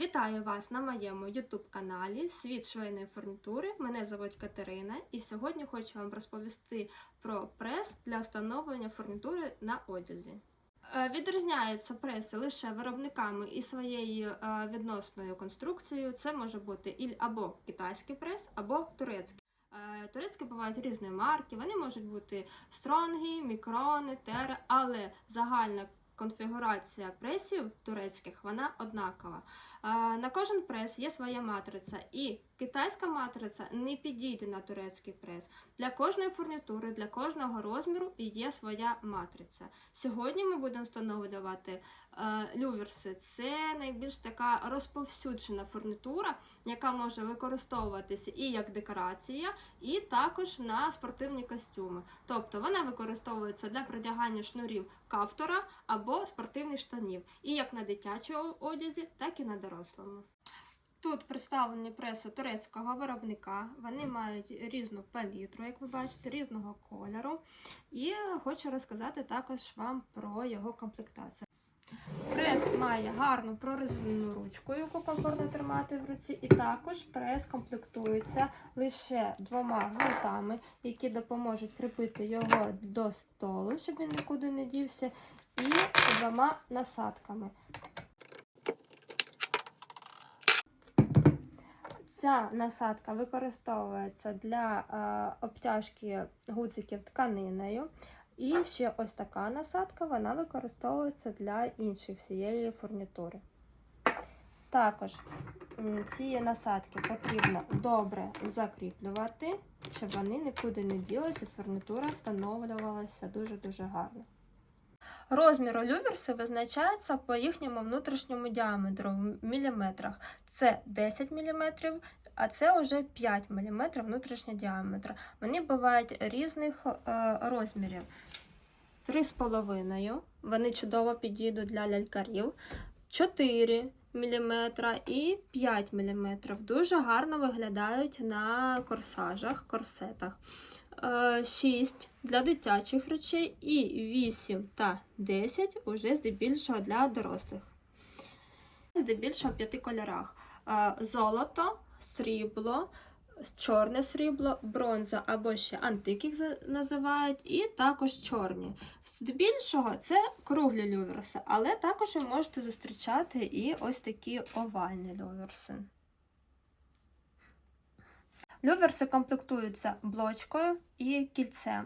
Вітаю вас на моєму YouTube каналі Світ швейної фурнітури. Мене звуть Катерина, і сьогодні хочу вам розповісти про прес для встановлення фурнітури на одязі. Е, Відрізняються преси лише виробниками і своєю е, відносною конструкцією. Це може бути або китайський прес, або турецький. Е, Турецькі бувають різної марки, вони можуть бути стронги, мікрони, тери, але загальна конфігурація пресів турецьких вона однакова. Е, На кожен прес є своя матриця, і китайська матриця не підійде на турецький прес. Для кожної фурнітури, для кожного розміру є своя матриця. Сьогодні ми будемо встановлювати е, люверси. Це найбільш така розповсюджена фурнітура, яка може використовуватися і як декорація, і також на спортивні костюми. Тобто вона використовується для продягання шнурів каптора або спортивних штанів, і як на дитячому одязі, так і на дорослому. Тут представлені преси турецького виробника. Вони мають різну палітру, як ви бачите, різного кольору. І хочу розказати також вам про його комплектацію. Прес має гарну прорезинену ручку, яку комфортно тримати в руці, і також прес комплектується лише двома гвинтами, які допоможуть кріпити його до столу, щоб він нікуди не дівся, і двома насадками. Ця насадка використовується для е, обтяжки гудзиків тканиною. І ще ось така насадка, вона використовується для інших всієї фурнітури. Також ці насадки потрібно добре закріплювати, щоб вони нікуди не ділися, фурнітура встановлювалася дуже-дуже гарно. Розмір люверси визначається по їхньому внутрішньому діаметру в міліметрах. Це 10 мм, а це вже 5 мм внутрішнього діаметра. Вони бувають різних е, розмірів. 3,5 вони чудово підійдуть для лялькарів, 4 мм і 5 мм. Дуже гарно виглядають на корсажах, корсетах. 6 для дитячих речей і 8 та 10 уже здебільшого для дорослих. Здебільшого в п'яти кольорах: Е, золото, срібло, чорне срібло, бронза або ще антик називають, і також чорні. Здебільшого це круглі люверси, але також ви можете зустрічати і ось такі овальні люверси. Люверси комплектуються блочкою і кільцем.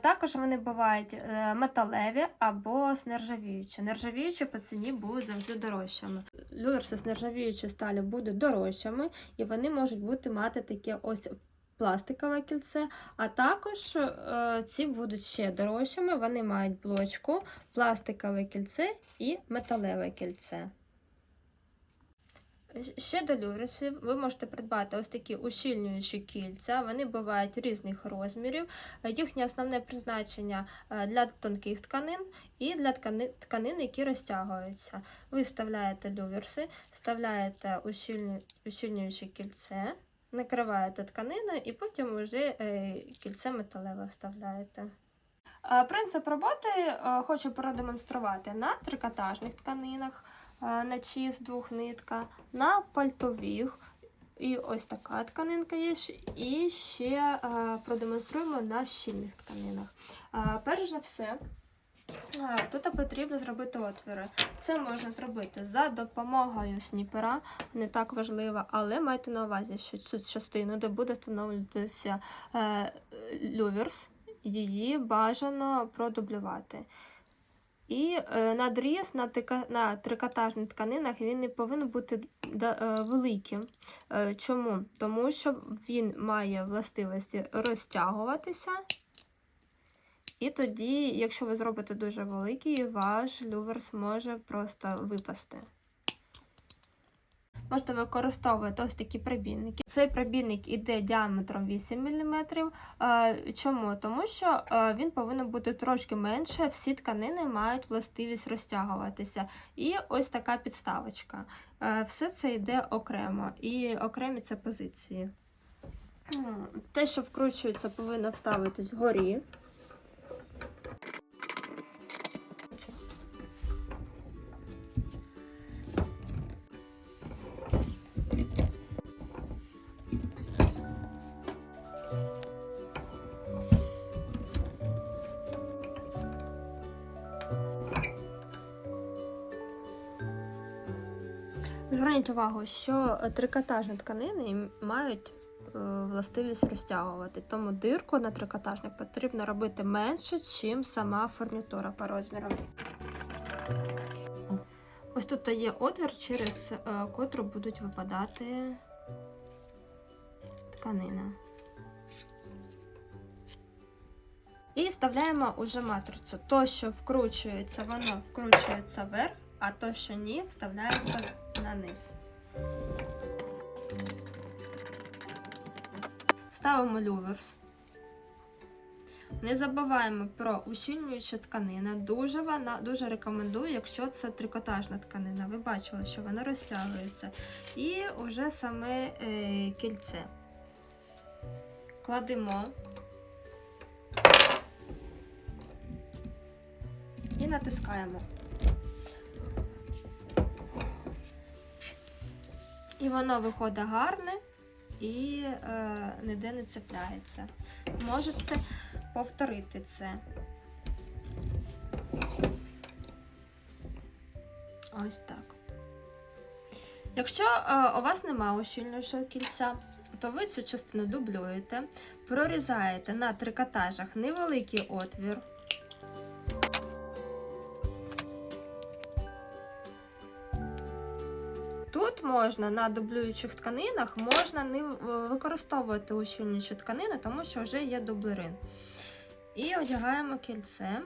Також вони бувають е, металеві або з нержавіючі. Нержавіючі по ціні будуть завжди дорожчими. Люверси з нержавіючої сталі будуть дорожчими, і вони можуть бути мати таке ось пластикове кільце, а також е, ці будуть ще дорожчими. Вони мають блочку, пластикове кільце і металеве кільце. Ще до люресів ви можете придбати ось такі ущільнюючі кільця. Вони бувають різних розмірів. Їхнє основне призначення е, для тонких тканин і для ткани- тканин, які розтягуються. Ви вставляєте люверси, вставляєте ущільню- ущільнююче кільце, накриваєте тканиною і потім вже е, кільце металеве вставляєте. Е, Принцип роботи хочу продемонструвати на трикотажних тканинах е, на чіз двохнитка, на пальтових. І ось така тканинка є. І ще е, продемонструємо на щільних тканинах. Е, Перш за все, тут потрібно зробити отвіри. Це можна зробити за допомогою сніпера, не так важливо, але майте на увазі, що цю частину, де буде встановлюватися люверс, її бажано продублювати. І е, надріз на, на трикотажних тканинах він не повинен бути е, великим. Е, чому? Тому що він має властивості розтягуватися. І тоді, якщо ви зробите дуже великий, ваш люверс може просто випасти. Можете використовувати ось такі прибійники. Цей прибійник іде діаметром 8 мм. Е, Чому? Тому що е, він повинен бути трошки менше, всі тканини мають властивість розтягуватися. І ось така підставочка. Е, Все це йде окремо, і окремі це позиції. Те, що вкручується, повинно вставитись вгорі. Зверніть увагу, що трикотажні тканини мають е, властивість розтягувати, тому дирку на трикотажник потрібно робити менше, ніж сама фурнітура по розмірам. Ось тут є отвір, через е, котру будуть випадати тканини. І вставляємо уже матрицю. То, що вкручується, воно вкручується вверх, а то, що ні, вставляється на низ. Ставимо люверс. Не забуваємо про ущільнюючу тканину. Дуже вона дуже рекомендую, якщо це трикотажна тканина. Ви бачили, що вона розтягується. І вже саме е, кільце. Кладемо і натискаємо. І воно виходить гарне і е, ніде не цепляється. Можете повторити це. Ось так. Якщо е, у вас немає ущільнішого кільця, то ви цю частину дублюєте, прорізаєте на трикотажах невеликий отвір. Можна на дублюючих тканинах можна не використовувати ущільнюючу тканину, тому що вже є дублерин. І одягаємо кільце.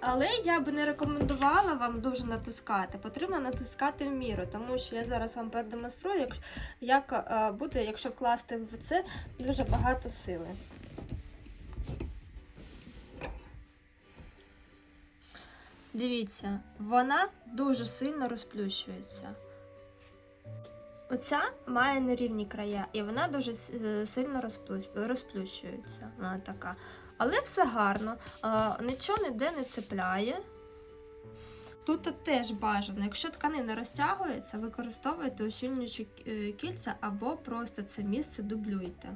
Але я би не рекомендувала вам дуже натискати. Потрібно натискати в міру, тому що я зараз вам продемонструю, як, як е, буде, якщо вкласти в це дуже багато сили. Дивіться, вона дуже сильно розплющується. Оця має нерівні края, і вона дуже е, сильно розплющується. Вона така. Але все гарно, нічого ніде не цепляє. Тут теж бажано, якщо тканина розтягується, використовуйте ущільнюючі е, кільця або просто це місце дублюйте.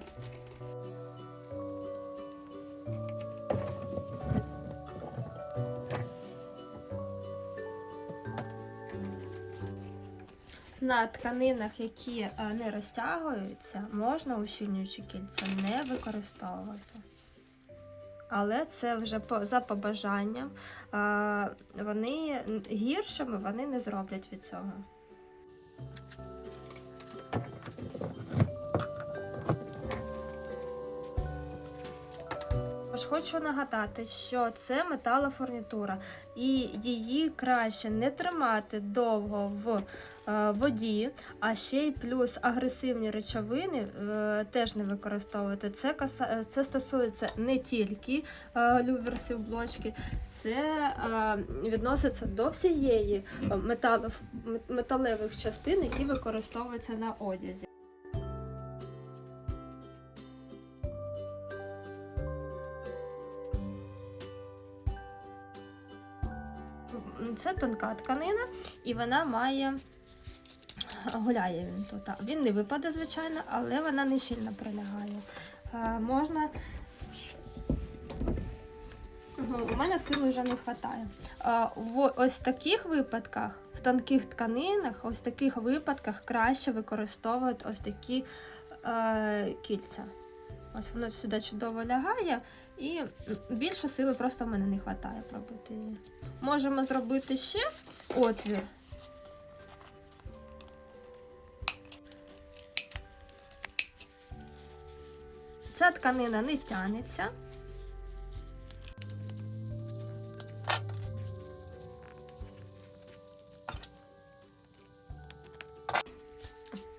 На тканинах, які е, не розтягуються, можна ущільнюючі кільця не використовувати. Але це вже за побажанням. Е, Вони гіршими вони не зроблять від цього. Хочу нагадати, що це металофурнітура, і її краще не тримати довго в е, воді, а ще й плюс агресивні речовини е, теж не використовувати. Це це стосується не тільки е, люверсів блочки, це відноситься до всієї металов, металевих частин, які використовуються на одязі. Це тонка тканина, і вона має гуляє він тут. Він не випаде, звичайно, але вона не щільно прилягає. Е, Можна. У мене сили вже не вистачає. В ось таких випадках, в тонких тканинах, ось таких випадках краще використовувати ось такі е, кільця. Ось воно сюди чудово лягає, і більше сили просто в мене не вистачає пробити її. Можемо зробити ще отвір. Ця тканина не тянеться.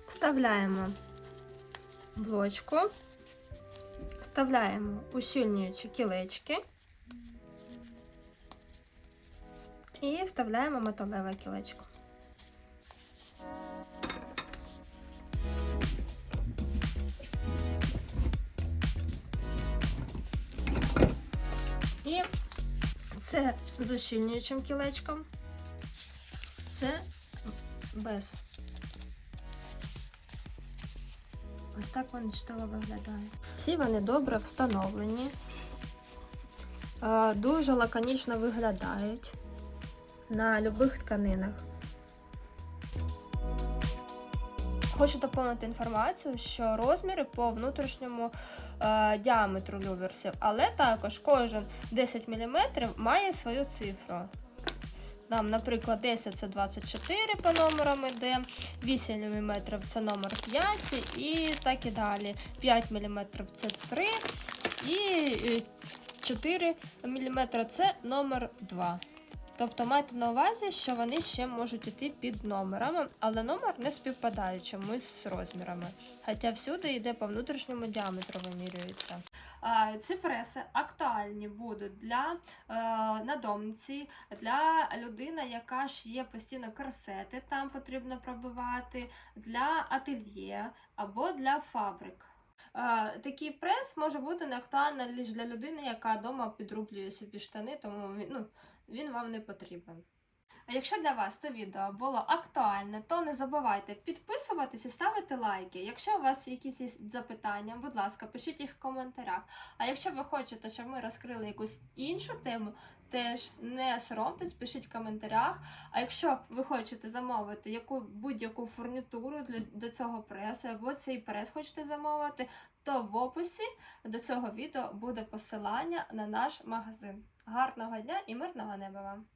Вставляємо блочку, вставляємо ущільнюючі кілечки і вставляємо металеве кілечко. І це з ущільнюючим кілечком, це без. Ось так вони чудово виглядають. Всі вони добре встановлені, е, дуже лаконічно виглядають на будь-яких тканинах. Хочу доповнити інформацію, що розміри по внутрішньому е, діаметру люверсів, але також кожен 10 мм має свою цифру. Нам, наприклад, 10 це 24 по номерам іде, 8 мм це номер 5 і так і далі. 5 мм це 3 і е, 4 мм це номер 2. Тобто майте на увазі, що вони ще можуть йти під номерами, але номер не співпадає чомусь з розмірами. Хоча всюди йде по внутрішньому діаметру вимірюється. Ці преси актуальні будуть для е, надомниці, для людини, яка є постійно корсети, там потрібно пробивати, для ательє або для фабрик. Е, Такий прес може бути не актуально лише для людини, яка вдома підрублює собі штани, тому він, ну, він вам не потрібен. А якщо для вас це відео було актуальне, то не забувайте підписуватись і ставити лайки. Якщо у вас якісь є запитання, будь ласка, пишіть їх в коментарях. А якщо ви хочете, щоб ми розкрили якусь іншу тему, теж не соромтесь, пишіть в коментарях. А якщо ви хочете замовити яку будь-яку фурнітуру для до цього пресу, або цей прес хочете замовити, то в описі до цього відео буде посилання на наш магазин. Гарного дня і мирного неба вам!